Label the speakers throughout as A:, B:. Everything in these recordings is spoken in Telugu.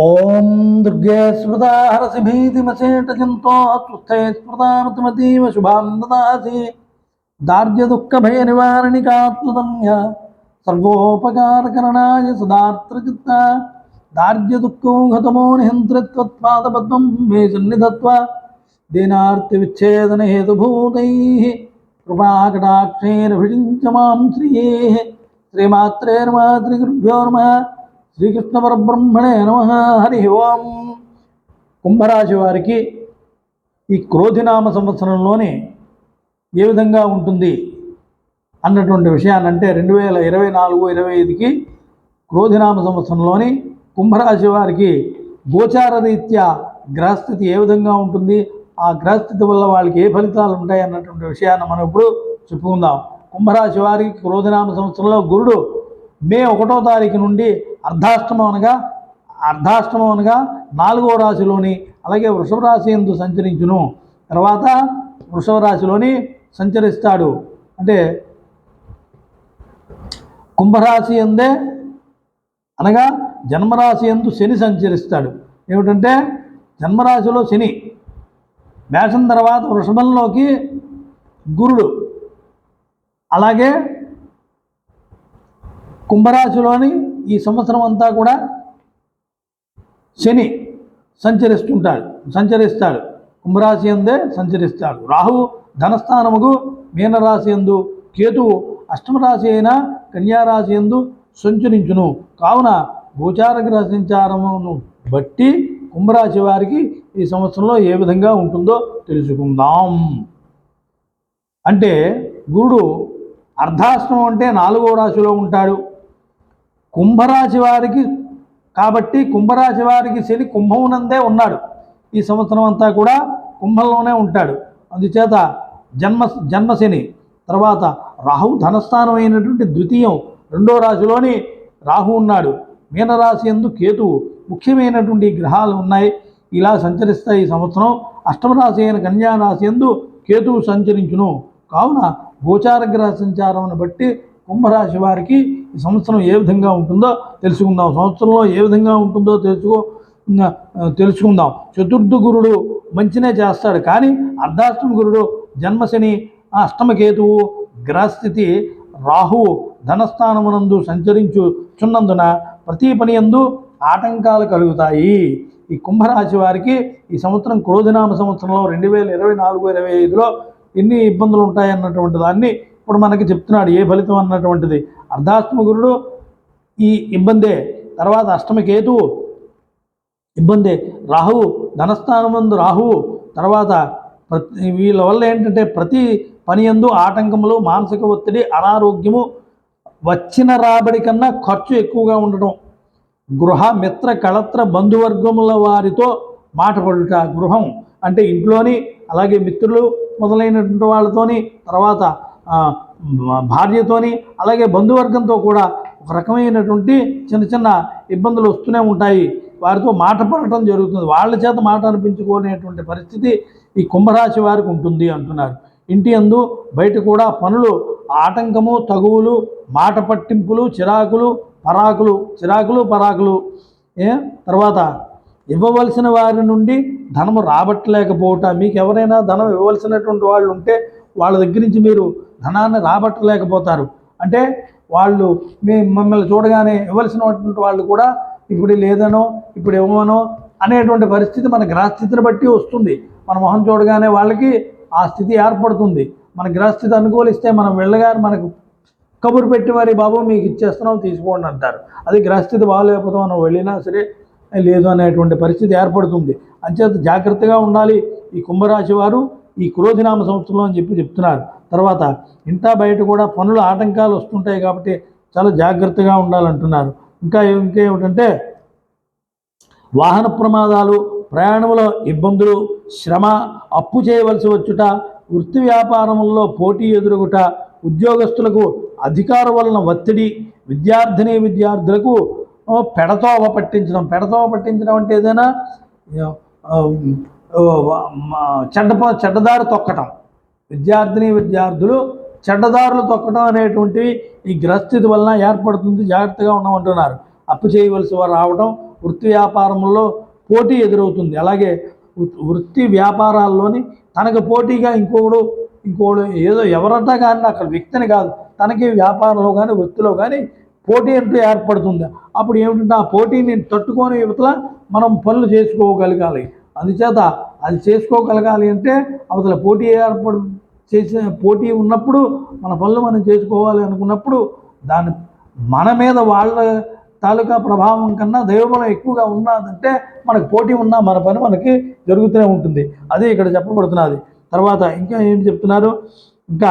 A: ఓం దుర్గే స్మృతా హరసి భీతిమచేట జంతో స్వస్థే స్మృతామతిమతీవ శుభాం దదాసి దార్య దుఃఖ భయ నివారణికాత్మదమ్య సర్వోపకారకరణాయ సదార్త్రచిత్త దార్య దుఃఖోహతమో నిహంత్రిత్వత్పాదపద్మం మే సన్నిధత్వ దీనార్తి విచ్ఛేదన హేతుభూతై శ్రీకృష్ణ పరబ్రహ్మణే నమ హరి ఓం. కుంభరాశి వారికి ఈ క్రోధినామ సంవత్సరంలోని ఏ విధంగా ఉంటుంది అన్నటువంటి విషయాన్ని అంటే రెండు వేల ఇరవై నాలుగు ఇరవై ఐదుకి క్రోధినామ సంవత్సరంలోని కుంభరాశి వారికి గోచార రీత్యా గ్రహస్థితి ఏ విధంగా ఉంటుంది ఆ గ్రహస్థితి వల్ల వాళ్ళకి ఏ ఫలితాలు ఉంటాయి అన్నటువంటి విషయాన్ని మనం ఇప్పుడు చెప్పుకుందాం. కుంభరాశి వారికి క్రోధినామ సంవత్సరంలో గురుడు మే ఒకటో తారీఖు నుండి అర్ధాష్టమం అనగా అర్ధాష్టమం అనగా నాలుగో రాశిలోని అలాగే వృషభ రాశి ఎందు సంచరించును. తర్వాత వృషభ రాశిలోని సంచరిస్తాడు. అంటే కుంభరాశి ఎందే అనగా జన్మరాశి ఎందు శని సంచరిస్తాడు. ఏమిటంటే జన్మరాశిలో శని మేషం తర్వాత వృషభంలోకి గురుడు అలాగే కుంభరాశిలోని ఈ సంవత్సరం అంతా కూడా శని సంచరిస్తుంటాడు సంచరిస్తాడు. కుంభరాశి అందే సంచరిస్తాడు. రాహువు ధనస్థానముకు మీనరాశి ఎందు కేతువు అష్టమరాశి అయిన కన్యారాశి ఎందు సంచరించును. కావున గోచార గ్రహ సంచారమును బట్టి కుంభరాశి వారికి ఈ సంవత్సరంలో ఏ విధంగా ఉంటుందో తెలుసుకుందాం. అంటే గురుడు అర్ధాశ్రమం అంటే నాలుగో రాశిలో ఉంటాడు. కుంభరాశి వారికి కాబట్టి కుంభరాశి వారికి శని కుంభమునందే ఉన్నాడు. ఈ సంవత్సరం అంతా కూడా కుంభంలోనే ఉంటాడు. అందుచేత జన్మ జన్మశని తర్వాత రాహు ధనస్థానం అయినటువంటి ద్వితీయం రెండో రాశిలోని రాహు ఉన్నాడు. మీనరాశి ఎందు కేతువు ముఖ్యమైనటువంటి గ్రహాలు ఉన్నాయి. ఇలా సంచరిస్తాయి ఈ సంవత్సరం అష్టమరాశి అయిన కన్యారాశి ఎందు కేతువు సంచరించును. కావున గోచార గ్రహ సంచారం బట్టి కుంభరాశి వారికి ఈ సంవత్సరం ఏ విధంగా ఉంటుందో తెలుసుకుందాం. సంవత్సరంలో ఏ విధంగా ఉంటుందో తెలుసుకో తెలుసుకుందాం. చతుర్థ గురుడు మంచినే చేస్తాడు కానీ అర్ధాష్టమ గురుడు జన్మశని అష్టమకేతువు గ్రహస్థితి రాహువు ధనస్థానమునందు సంచరించుచున్నందున ప్రతి పని ఎందు ఆటంకాలు కలుగుతాయి. ఈ కుంభరాశి వారికి ఈ సంవత్సరం క్రోధినామ సంవత్సరంలో రెండు వేల ఇరవై నాలుగు ఇరవై ఐదులో ఎన్ని ఇబ్బందులు ఉంటాయి అన్నటువంటి దాన్ని ఇప్పుడు మనకి చెప్తున్నాడు. ఏ ఫలితం అన్నటువంటిది? అర్ధాష్టమ గురుడు ఈ ఇబ్బందే. తర్వాత అష్టమకేతు ఇబ్బందే. ఇబ్బంది రాహువు ధనస్థానమందు రాహువు తర్వాత ప్రతి వీళ్ళ వల్ల ఏంటంటే ప్రతి పని ఎందు ఆటంకములు మానసిక ఒత్తిడి అనారోగ్యము వచ్చిన రాబడి కన్నా ఖర్చు ఎక్కువగా ఉండటం. గృహ మిత్ర కళత్ర బంధువర్గముల వారితో మాట పడుట గృహం. అంటే ఇంట్లోని అలాగే మిత్రులు మొదలైనటువంటి వాళ్ళతోని తర్వాత భార్యతోని అలాగే బంధువర్గంతో కూడా ఒక రకమైనటువంటి చిన్న చిన్న ఇబ్బందులు వస్తూనే ఉంటాయి. వారితో మాట పడటం జరుగుతుంది. వాళ్ళ చేత మాట అనిపించుకునేటువంటి పరిస్థితి ఈ కుంభరాశి వారికి ఉంటుంది అంటున్నారు. ఇంటి అందు బయట కూడా పనులు ఆటంకము తగువులు మాట పట్టింపులు చిరాకులు పరాకులు చిరాకులు పరాకులు ఏ? తర్వాత ఇవ్వవలసిన వారి నుండి ధనము రాబట్టలేకపోవటం. మీకు ఎవరైనా ధనం ఇవ్వవలసినటువంటి వాళ్ళు ఉంటే వాళ్ళ దగ్గర నుంచి మీరు ధనాన్ని రాబట్టలేకపోతారు. అంటే వాళ్ళు మీ మమ్మల్ని చూడగానే ఇవ్వాల్సినటువంటి వాళ్ళు కూడా ఇప్పుడు లేదనో ఇప్పుడు ఇవ్వమనో అనేటువంటి పరిస్థితి మన గ్రహస్థితిని బట్టి వస్తుంది. మన మొహం చూడగానే వాళ్ళకి ఆ స్థితి ఏర్పడుతుంది. మన గ్రహస్థితి అనుకూలిస్తే మనం వెళ్ళగానే మనకు కబురు పెట్టి మరి బాబు మీకు ఇచ్చేస్తున్నాం తీసుకోండి అంటారు. అది గ్రహస్థితి బాగాలేకపోతే మనం వెళ్ళినా సరే లేదు అనేటువంటి పరిస్థితి ఏర్పడుతుంది. అంచేత జాగ్రత్తగా ఉండాలి. ఈ కుంభరాశి వారు ఈ క్రోధినామ సంవత్సరంలో అని చెప్పి చెప్తున్నారు. తర్వాత ఇంటా బయట కూడా పనులు ఆటంకాలు వస్తుంటాయి కాబట్టి చాలా జాగ్రత్తగా ఉండాలంటున్నారు. ఇంకా ఇంకేమిటంటే వాహన ప్రమాదాలు ప్రయాణంలో ఇబ్బందులు శ్రమ అప్పు చేయవలసి వచ్చుట వృత్తి వ్యాపారముల్లో పోటీ ఎదురుగుట ఉద్యోగస్తులకు అధికార వలన ఒత్తిడి విద్యార్థిని విద్యార్థులకు పెడతోవ పట్టించడం. పెడతోవ పట్టించడం అంటే ఏదైనా చెడ్డ చెడ్డదారి తొక్కటం. విద్యార్థిని విద్యార్థులు చెడ్డదారులు తొక్కడం అనేటువంటివి ఈ గ్రహస్థితి వలన ఏర్పడుతుంది. జాగ్రత్తగా ఉండమంటున్నారు. అప్పు చేయవలసి వారు రావడం వృత్తి వ్యాపారంలో పోటీ ఎదురవుతుంది. అలాగే వృ- వృత్తి వ్యాపారాల్లోని తనకు పోటీగా ఇంకొకడు ఇంకోడు ఏదో ఎవరంతా కానీ అక్కడ వ్యక్తిని కాదు తనకి వ్యాపారంలో కానీ వృత్తిలో కానీ పోటీ అంటూ ఏర్పడుతుంది. అప్పుడు ఏమిటంటే ఆ పోటీని తట్టుకొని యువతల మనం పనులు చేసుకోగలగాలి. అందుచేత అది చేసుకోగలగాలి అంటే అవతల పోటీ ఏర్పడు చేసే పోటీ ఉన్నప్పుడు మన పనులు మనం చేసుకోవాలి అనుకున్నప్పుడు దాని మన మీద వాళ్ళ తాలూకా ప్రభావం కన్నా దైవబలం ఎక్కువగా ఉన్నదంటే మనకు పోటీ ఉన్నా మన పని మనకి జరుగుతూనే ఉంటుంది. అదే ఇక్కడ చెప్పబడుతున్నది. తర్వాత ఇంకా ఏంటి చెప్తున్నారు? ఇంకా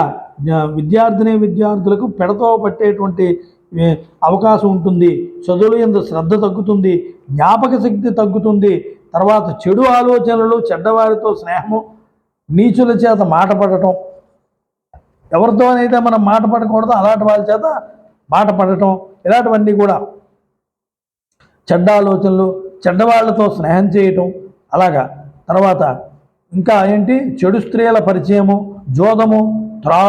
A: విద్యార్థిని విద్యార్థులకు పెడతో పట్టేటువంటి అవకాశం ఉంటుంది. చదువుల ఎందు శ్రద్ధ తగ్గుతుంది. జ్ఞాపక శక్తి తగ్గుతుంది. తర్వాత చెడు ఆలోచనలు చెడ్డవారితో స్నేహము నీచుల చేత మాట పడటం. ఎవరితోనైతే మనం మాట పడకూడదో అలాంటి వాళ్ళ చేత మాట పడటం. ఇలాంటివన్నీ కూడా చెడ్డ ఆలోచనలు చెడ్డవాళ్ళతో స్నేహం చేయటం. అలాగా. తర్వాత ఇంకా ఏంటి? చెడు స్త్రీల పరిచయము జోదము త్రా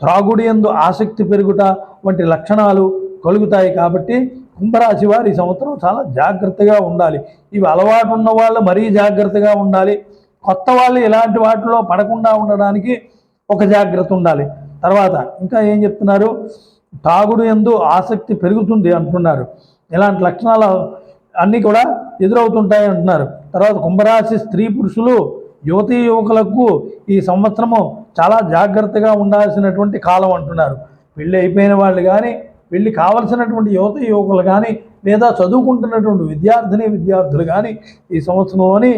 A: త్రాగుడి ఎందు ఆసక్తి పెరుగుట వంటి లక్షణాలు కలుగుతాయి కాబట్టి కుంభరాశి వారు ఈ సంవత్సరం చాలా జాగ్రత్తగా ఉండాలి. ఇవి అలవాటు ఉన్న వాళ్ళు మరీ జాగ్రత్తగా ఉండాలి. కొత్త వాళ్ళు ఇలాంటి వాటిలో పడకుండా ఉండడానికి ఒక జాగ్రత్త ఉండాలి. తర్వాత ఇంకా ఏం చెప్తున్నారు? తాగుడు ఎందు ఆసక్తి పెరుగుతుంది అంటున్నారు. ఇలాంటి లక్షణాలు అన్నీ కూడా ఎదురవుతుంటాయి అంటున్నారు. తర్వాత కుంభరాశి స్త్రీ పురుషులు యువతీ యువకులకు ఈ సంవత్సరము చాలా జాగ్రత్తగా ఉండాల్సినటువంటి కాలం అంటున్నారు. పెళ్ళి అయిపోయిన వాళ్ళు కానీ పెళ్ళి కావలసినటువంటి యువత యువకులు కానీ లేదా చదువుకుంటున్నటువంటి విద్యార్థిని విద్యార్థులు కానీ ఈ సంవత్సరంలోని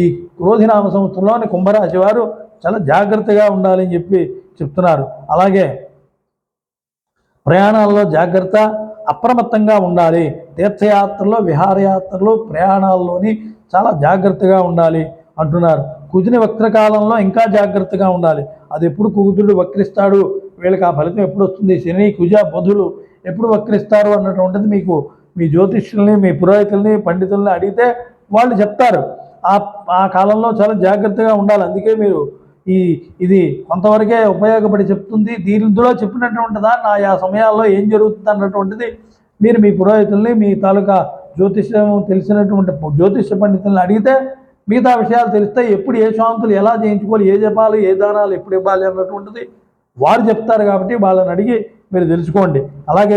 A: ఈ క్రోధినామ సంవత్సరంలోని కుంభరాశి వారు చాలా జాగ్రత్తగా ఉండాలని చెప్పి చెప్తున్నారు. అలాగే ప్రయాణాల్లో జాగ్రత్త అప్రమత్తంగా ఉండాలి. తీర్థయాత్రలో విహారయాత్రలు ప్రయాణాల్లోని చాలా జాగ్రత్తగా ఉండాలి అంటున్నారు. కుదిని వక్రకాలంలో ఇంకా జాగ్రత్తగా ఉండాలి. అది ఎప్పుడు కుదురుడు వక్రిస్తాడు వీళ్ళకి ఆ ఫలితం ఎప్పుడు వస్తుంది? శని కుజ బుధులు ఎప్పుడు వక్రిస్తారు అన్నటువంటిది మీకు మీ జ్యోతిష్యుల్ని మీ పురోహితుల్ని పండితుల్ని అడిగితే వాళ్ళు చెప్తారు. ఆ ఆ కాలంలో చాలా జాగ్రత్తగా ఉండాలి. అందుకే మీరు ఈ ఇది కొంతవరకే ఉపయోగపడి చెప్తుంది. దీనిలో చెప్పినటువంటి దాన్ని ఆయా సమయాల్లో ఏం జరుగుతుంది అన్నటువంటిది మీరు మీ పురోహితుల్ని మీ తాలూకా జ్యోతిష్యం తెలిసినటువంటి జ్యోతిష్య పండితుల్ని అడిగితే మిగతా విషయాలు తెలిస్తే ఎప్పుడు ఏ శాంతులు ఎలా చేయించుకోవాలి ఏ జపాలు ఏ దానాలు ఎప్పుడు ఇవ్వాలి అన్నటువంటిది వారు చెప్తారు కాబట్టి వాళ్ళని అడిగి మీరు తెలుసుకోండి. అలాగే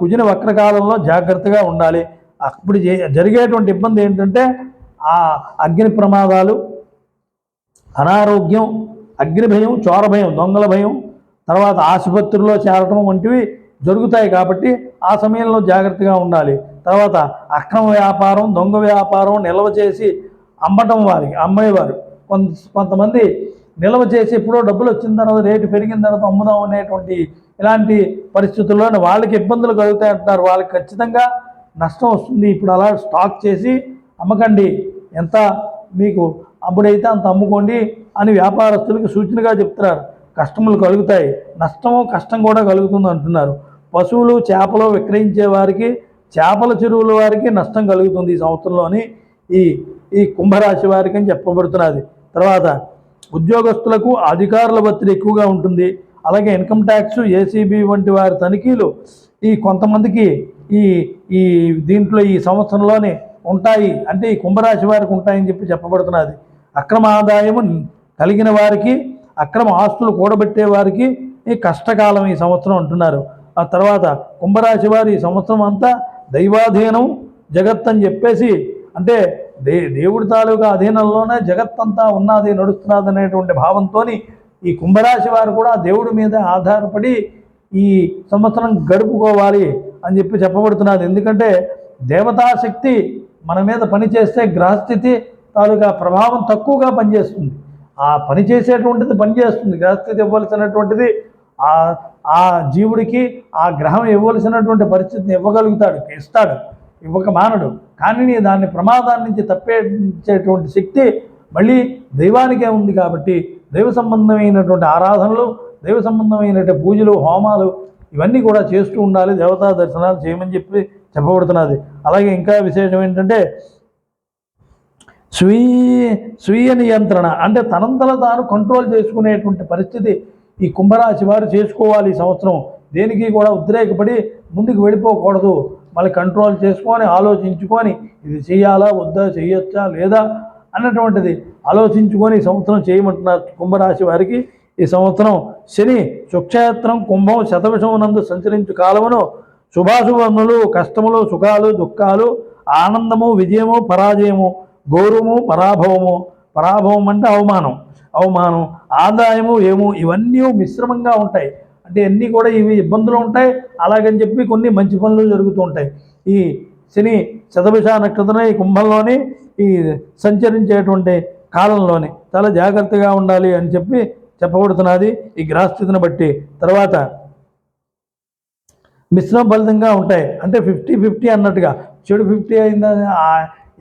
A: కుజిన వక్రకాలంలో జాగ్రత్తగా ఉండాలి. అప్పుడు జరిగేటువంటి ఇబ్బంది ఏంటంటే ఆ అగ్ని ప్రమాదాలు అనారోగ్యం అగ్ని భయం చోర భయం దొంగల భయం తర్వాత ఆసుపత్రిలో చేరటం వంటివి జరుగుతాయి కాబట్టి ఆ సమయంలో జాగ్రత్తగా ఉండాలి. తర్వాత అక్రమ వ్యాపారం దొంగ వ్యాపారం నిల్వ చేసి అమ్మటం వారికి అమ్మేవారు. కొంత కొంతమంది నిల్వ చేసి ఎప్పుడో డబ్బులు వచ్చిన తర్వాత రేటు పెరిగిన తర్వాత అమ్ముదాం అనేటువంటి ఇలాంటి పరిస్థితుల్లోనే వాళ్ళకి ఇబ్బందులు కలుగుతాయి అంటున్నారు. వాళ్ళకి ఖచ్చితంగా నష్టం వస్తుంది. ఇప్పుడు అలా స్టాక్ చేసి అమ్మకండి. ఎంత మీకు అప్పుడైతే అంత అమ్ముకోండి అని వ్యాపారస్తులకు సూచనగా చెప్తున్నారు. కష్టములు కలుగుతాయి. నష్టము కష్టం కూడా కలుగుతుంది అంటున్నారు. పశువులు చేపలు విక్రయించే వారికి చేపల చెరువుల వారికి నష్టం కలుగుతుంది ఈ సంవత్సరంలోని ఈ ఈ కుంభరాశి వారికి అని చెప్పబడుతున్నది. తర్వాత ఉద్యోగస్తులకు అధికారుల ఒత్తిడి ఎక్కువగా ఉంటుంది. అలాగే ఇన్కమ్ ట్యాక్స్ ఏసీబీ వంటి వారి తనిఖీలు ఈ కొంతమందికి ఈ ఈ దీంట్లో ఈ సంవత్సరంలోనే ఉంటాయి. అంటే ఈ కుంభరాశి వారికి ఉంటాయని చెప్పి చెప్పబడుతున్నది. అక్రమ ఆదాయము కలిగిన వారికి అక్రమ ఆస్తులు కూడబెట్టే వారికి ఈ కష్టకాలం ఈ సంవత్సరం అంటున్నారు. ఆ తర్వాత కుంభరాశి వారు ఈ సంవత్సరం అంతా దైవాధీనం జగత్ అని చెప్పేసి అంటే దే దేవుడి తాలూకా అధీనంలోనే జగత్తంతా ఉన్నది నడుస్తున్నది అనేటువంటి భావంతో ఈ కుంభరాశి వారు కూడా దేవుడి మీద ఆధారపడి ఈ సంవత్సరం గడుపుకోవాలి అని చెప్పి చెప్పబడుతున్నది. ఎందుకంటే దేవతాశక్తి మన మీద పనిచేస్తే గ్రహస్థితి తాలూకా ప్రభావం తక్కువగా పనిచేస్తుంది. ఆ పని చేసేటువంటిది పనిచేస్తుంది. గ్రహస్థితి ఇవ్వాల్సినటువంటిది ఆ ఆ జీవుడికి ఆ గ్రహం ఇవ్వవలసినటువంటి పరిస్థితిని ఇవ్వగలుగుతాడు ఇస్తాడు ఇవ్వక మానడు. కానీ దాన్ని ప్రమాదాన్ని నుంచి తప్పేసేటువంటి శక్తి మళ్ళీ దైవానికే ఉంది కాబట్టి దైవ సంబంధమైనటువంటి ఆరాధనలు దైవ సంబంధమైనటువంటి పూజలు హోమాలు ఇవన్నీ కూడా చేస్తూ ఉండాలి. దేవతా దర్శనాలు చేయమని చెప్పి చెప్పబడుతున్నది. అలాగే ఇంకా విశేషం ఏంటంటే స్వీయ స్వీయ నియంత్రణ అంటే తనంతల తాను కంట్రోల్ చేసుకునేటువంటి పరిస్థితి ఈ కుంభరాశి వారు చేసుకోవాలి ఈ సంవత్సరం. దేనికి కూడా ఉద్రేకపడి ముందుకు వెళ్ళిపోకూడదు. మళ్ళీ కంట్రోల్ చేసుకొని ఆలోచించుకొని ఇది చేయాలా వద్దా చేయొచ్చా లేదా అన్నటువంటిది ఆలోచించుకొని ఈ సంవత్సరం చేయమంటున్నారు కుంభరాశి వారికి. ఈ సంవత్సరం శని సుక్షేత్రం కుంభం శతవిషమునందు సంచరించు కాలమును శుభాశుభములు కష్టములు సుఖాలు దుఃఖాలు ఆనందము విజయము పరాజయము గౌరవము పరాభవము. పరాభవం అంటే అవమానం. అవమానం ఆదాయము ఏమో ఇవన్నీ మిశ్రమంగా ఉంటాయి. అంటే అన్నీ కూడా ఇవి ఇబ్బందులు ఉంటాయి. అలాగని చెప్పి కొన్ని మంచి పనులు జరుగుతూ ఉంటాయి. ఈ శని శతభిష నక్షత్రం ఈ కుంభంలోని ఈ సంచరించేటువంటి కాలంలోని చాలా జాగ్రత్తగా ఉండాలి అని చెప్పి చెప్పబడుతున్నది ఈ గ్రహస్థితిని బట్టి. తర్వాత మిశ్రమఫలితంగా ఉంటాయి. అంటే ఫిఫ్టీ ఫిఫ్టీ అన్నట్టుగా. చెడు ఫిఫ్టీ అయిందా?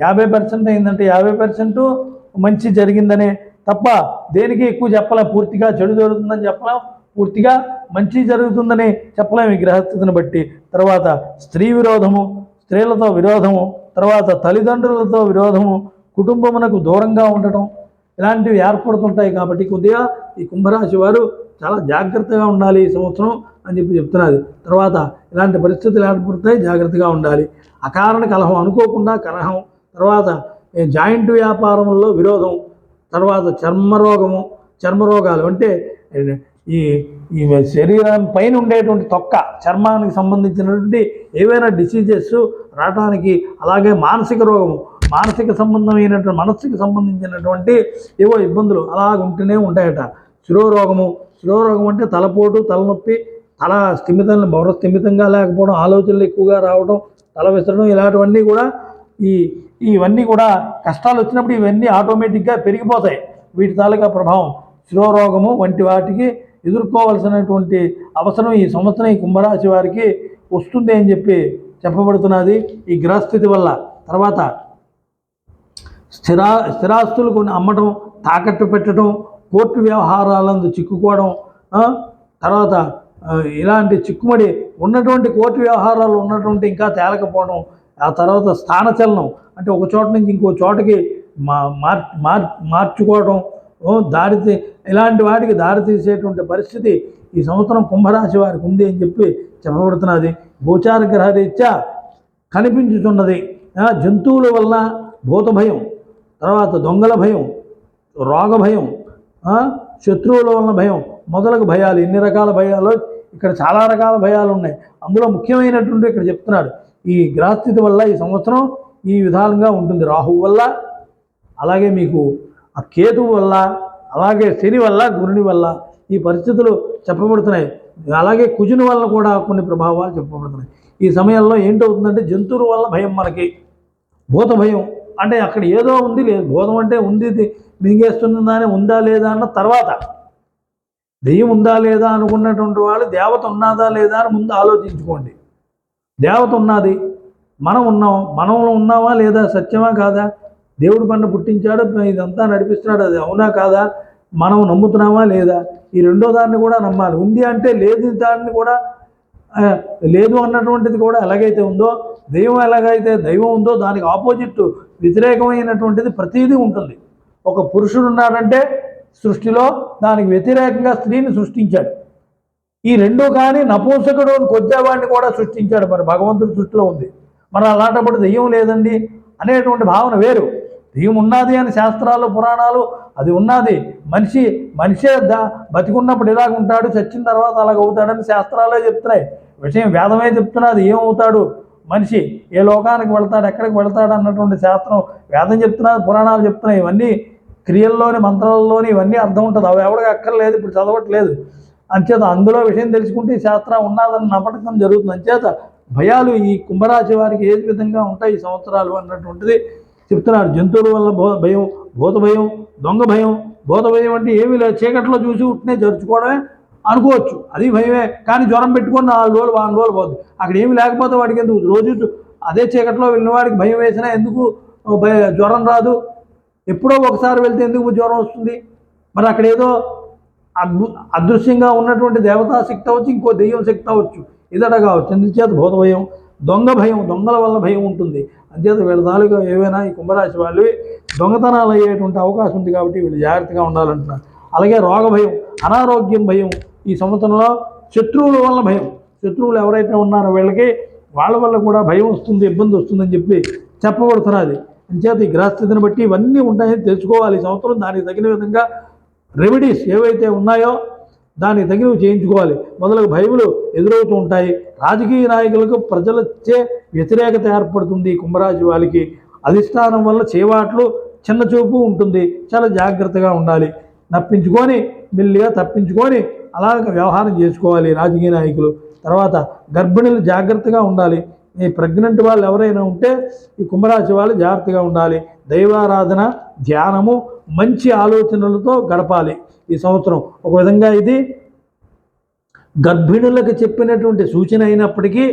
A: యాభై పర్సెంట్ అయిందంటే యాభై పర్సెంట్ మంచి జరిగిందనే తప్ప దేనికి ఎక్కువ చెప్పలేం. పూర్తిగా చెడు జరుగుతుందని చెప్పలేం. పూర్తిగా మంచి జరుగుతుందని చెప్పలేం ఈ గ్రహస్థితిని బట్టి. తర్వాత స్త్రీ విరోధము స్త్రీలతో విరోధము తర్వాత తల్లిదండ్రులతో విరోధము కుటుంబమునకు దూరంగా ఉండటం ఇలాంటివి ఏర్పడుతుంటాయి కాబట్టి కొద్దిగా ఈ కుంభరాశి వారు చాలా జాగ్రత్తగా ఉండాలి ఈ సంవత్సరం. అని చెప్పి చెప్తున్నది తర్వాత ఇలాంటి పరిస్థితులు ఏర్పడతాయి జాగ్రత్తగా ఉండాలి. అకారణ కలహం అనుకోకుండా కలహం తర్వాత జాయింట్ వ్యాపారంలో విరోధం తర్వాత చర్మరోగము చర్మరోగాలు అంటే ఈ ఈ శరీరం పైన ఉండేటువంటి తొక్క చర్మానికి సంబంధించినటువంటి ఏవైనా డిసీజెస్ రావడానికి అలాగే మానసిక రోగము మానసిక సంబంధమైనటువంటి మనస్సుకి సంబంధించినటువంటి ఏవో ఇబ్బందులు అలాగ ఉంటూనే ఉంటాయట. శిరోరోగము శిరోరోగం అంటే తలపోటు తలనొప్పి తల స్థిమితం బొర స్థిమితంగా లేకపోవడం ఆలోచనలు ఎక్కువగా రావడం తల విసరడం ఇలాంటివన్నీ కూడా ఈ ఇవన్నీ కూడా కష్టాలు వచ్చినప్పుడు ఇవన్నీ ఆటోమేటిక్గా పెరిగిపోతాయి. వీటి తాలూకా ప్రభావం శిరోరోగము వంటి వాటికి ఎదుర్కోవాల్సినటువంటి అవసరం ఈ సంవత్సరం ఈ కుంభరాశి వారికి వస్తుంది అని చెప్పి చెప్పబడుతున్నది. ఈ గ్రహస్థితి వల్ల తర్వాత స్థిరా స్థిరాస్తులు కొన్ని అమ్మటం తాకట్టు పెట్టడం కోర్టు వ్యవహారాలందు చిక్కుకోవడం తర్వాత ఇలాంటి చిక్కుమడి ఉన్నటువంటి కోర్టు వ్యవహారాలు ఉన్నటువంటి ఇంకా తేలకపోవడం ఆ తర్వాత స్థానచలనం అంటే ఒక చోట నుంచి ఇంకో చోటకి మా మార్ మార్ మార్చుకోవడం దారి ఇలాంటి వాటికి దారితీసేటువంటి పరిస్థితి ఈ సంవత్సరం కుంభరాశి వారికి ఉంది అని చెప్పి చెప్పబడుతున్నది. గోచార గ్రహ రీత్యా కనిపించుతున్నది. జంతువుల వల్ల భూత భయం తర్వాత దొంగల భయం రోగ భయం శత్రువుల వలన భయం మొదలగు భయాలు ఎన్ని రకాల భయాలు ఇక్కడ చాలా రకాల భయాలు ఉన్నాయి. అందులో ముఖ్యమైనటువంటి ఇక్కడ చెప్తున్నాడు ఈ గ్రహస్థితి వల్ల ఈ సంవత్సరం ఈ విధాలుగా ఉంటుంది. రాహువు వల్ల అలాగే మీకు ఆ కేతువు వల్ల అలాగే శని వల్ల గురుని వల్ల ఈ పరిస్థితులు చెప్పబడుతున్నాయి. అలాగే కుజుని వల్ల కూడా కొన్ని ప్రభావాలు చెప్పబడుతున్నాయి. ఈ సమయంలో ఏంటవుతుందంటే జంతువుల వల్ల భయం మనకి భూత భయం. అంటే అక్కడ ఏదో ఉంది లేదు భూతం అంటే ఉంది ఇది ఉందా లేదా అన్న తర్వాత దెయ్యం ఉందా లేదా అనుకున్నటువంటి వాళ్ళు దేవత ఉన్నదా లేదా అని ముందు ఆలోచించుకోండి. దేవత ఉన్నది మనం ఉన్నాం మనలో ఉన్నావా లేదా సత్యమా కాదా? దేవుడు పన్ను పుట్టించాడు ఇదంతా నడిపిస్తున్నాడు అది అవునా కాదా? మనం నమ్ముతున్నామా లేదా? ఈ రెండో దాన్ని కూడా నమ్మాలి. ఉంది అంటే లేదు దాన్ని కూడా లేదు అన్నటువంటిది కూడా ఎలాగైతే ఉందో దైవం ఎలాగైతే దైవం ఉందో దానికి ఆపోజిట్ వ్యతిరేకమైనటువంటిది ప్రతిదీ ఉంటుంది. ఒక పురుషుడు ఉన్నాడంటే సృష్టిలో దానికి వ్యతిరేకంగా స్త్రీని సృష్టించాడు. ఈ రెండు కానీ నపూంసకుడు కొద్దేవాడిని కూడా సృష్టించాడు. మరి భగవంతుడి సృష్టిలో ఉంది. మరి అలాంటప్పుడు దెయ్యం లేదండి అనేటువంటి భావన వేరు. దెయ్యం ఉన్నది అని శాస్త్రాలు పురాణాలు అది ఉన్నది. మనిషి మనిషే ద బతికున్నప్పుడు ఇలాగ ఉంటాడు చచ్చిన తర్వాత అలాగ అవుతాడని శాస్త్రాలే చెప్తున్నాయి. విషయం వేదమే చెప్తున్నది ఏమవుతాడు? మనిషి ఏ లోకానికి వెళ్తాడు ఎక్కడికి వెళ్తాడు అన్నటువంటి శాస్త్రం వేదం చెప్తున్నది పురాణాలు చెప్తున్నాయి. ఇవన్నీ క్రియల్లోని మంత్రాల్లోని ఇవన్నీ అర్థం ఉంటుంది. అవి ఎవడికి అక్కర్లేదు ఇప్పుడు చదవట్లేదు. అంచేత అందులో విషయం తెలుసుకుంటే శాస్త్రం ఉన్నదని నమ్మటం జరుగుతుంది. అంచేత భయాలు ఈ కుంభరాశి వారికి ఏ విధంగా ఉంటాయి ఈ సంవత్సరాలు అన్నటువంటిది చెప్తున్నారు. జంతువుల వల్ల భో భయం భూత భయం దొంగ భయం భూత భయం అంటే ఏమీ లేదు. చీకట్లో చూసి ఉట్టినే జరుచుకోవడమే అనుకోవచ్చు. అది భయమే. కానీ జ్వరం పెట్టుకొని నాలుగు రోజులు వారం రోజులు పోద్ది. అక్కడ ఏమి లేకపోతే వాడికి ఎందుకు? రోజు అదే చీకట్లో వెళ్ళిన వాడికి భయం వేసినా ఎందుకు? భయ జ్వరం రాదు. ఎప్పుడో ఒకసారి వెళ్తే ఎందుకు జ్వరం వస్తుంది? మరి అక్కడ ఏదో అద్భు అదృశ్యంగా ఉన్నటువంటి దేవతా శక్తి అవచ్చు ఇంకో దెయ్యం శక్తి అవచ్చు ఇదట కావచ్చు. అందుచేత భూత భయం? దొంగ భయం దొంగల వల్ల భయం ఉంటుంది. అంచేత వీళ్ళ తాలూకా ఏవైనా ఈ కుంభరాశి వాళ్ళు దొంగతనాలు అయ్యేటువంటి అవకాశం ఉంది కాబట్టి వీళ్ళు జాగ్రత్తగా ఉండాలంటున్నారు. అలాగే రోగ భయం అనారోగ్యం భయం ఈ సంవత్సరంలో శత్రువుల వల్ల భయం. శత్రువులు ఎవరైతే ఉన్నారో వీళ్ళకి వాళ్ళ వల్ల కూడా భయం వస్తుంది ఇబ్బంది వస్తుందని చెప్పి చెప్పబడుతున్నది. అంచేత ఈ గ్రహస్థితిని బట్టి ఇవన్నీ ఉంటాయని తెలుసుకోవాలి. సంవత్సరం దానికి తగిన విధంగా రెమెడీస్ ఏవైతే ఉన్నాయో దానికి తగినవి చేయించుకోవాలి. మొదలగు భయములు ఎదురవుతూ ఉంటాయి. రాజకీయ నాయకులకు ప్రజలచ్చే వ్యతిరేకత ఏర్పడుతుంది కుంభరాశి వాళ్ళకి. అధిష్టానం వల్ల చేవాట్లు చిన్న చూపు ఉంటుంది. చాలా జాగ్రత్తగా ఉండాలి. నప్పించుకొని మెల్లిగా తప్పించుకొని అలాగ వ్యవహారం చేసుకోవాలి రాజకీయ నాయకులు. తర్వాత గర్భిణులు జాగ్రత్తగా ఉండాలి. ఈ ప్రెగ్నెంట్ వాళ్ళు ఎవరైనా ఉంటే ఈ కుంభరాశి వాళ్ళు జాగ్రత్తగా ఉండాలి. దైవారాధన ధ్యానము మంచి ఆలోచనలతో గడపాలి ఈ సంవత్సరం. ఒక విధంగా ఇది గర్భిణులకు చెప్పినటువంటి సూచన అయినప్పటికీ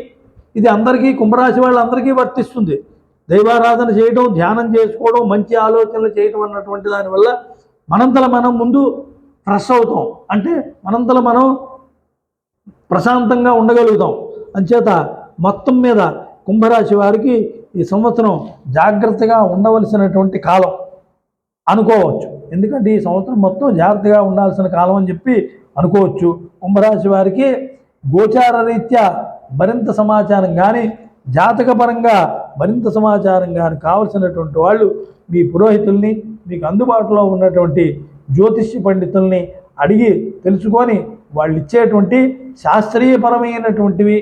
A: ఇది అందరికీ కుంభరాశి వాళ్ళందరికీ వర్తిస్తుంది. దైవారాధన చేయడం ధ్యానం చేసుకోవడం మంచి ఆలోచనలు చేయడం అన్నటువంటి దానివల్ల మనంతల మనం ముందు ఫ్రెష్ అవుతాం. అంటే మనంతల మనం ప్రశాంతంగా ఉండగలుగుతాం. అంచేత మొత్తం మీద కుంభరాశి వారికి ఈ సంవత్సరం జాగ్రత్తగా ఉండవలసినటువంటి కాలం. అనుకోవచ్చు. ఎందుకంటే ఈ సంవత్సరం మొత్తం జాగ్రత్తగా ఉండాల్సిన కాలం అని చెప్పి అనుకోవచ్చు. కుంభరాశి వారికి గోచార రీత్యా మరింత సమాచారం కానీ జాతకపరంగా మరింత సమాచారం కానీ కావలసినటువంటి వాళ్ళు మీ పురోహితుల్ని మీకు అందుబాటులో ఉన్నటువంటి జ్యోతిష్య పండితుల్ని అడిగి తెలుసుకొని వాళ్ళు ఇచ్చేటువంటి శాస్త్రీయపరమైనటువంటివి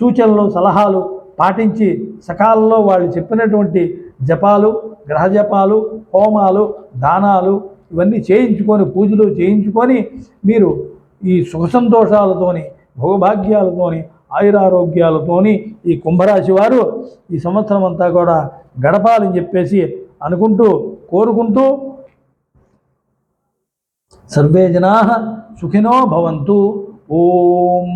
A: సూచనలు సలహాలు పాటించి సకాలంలో వాళ్ళు చెప్పినటువంటి జపాలు గ్రహ జపాలు హోమాలు దానాలు ఇవన్నీ చేయించుకొని పూజలు చేయించుకొని మీరు ఈ సుఖ సంతోషాలతోని భోగభాగ్యాలతోని ఆయురారోగ్యాలతోని ఈ కుంభరాశి వారు ఈ సంవత్సరం అంతా కూడా గడపాలని చెప్పేసి అనుకుంటూ కోరుకుంటూ సర్వే జనా సుఖినో భవంతు. ఓం.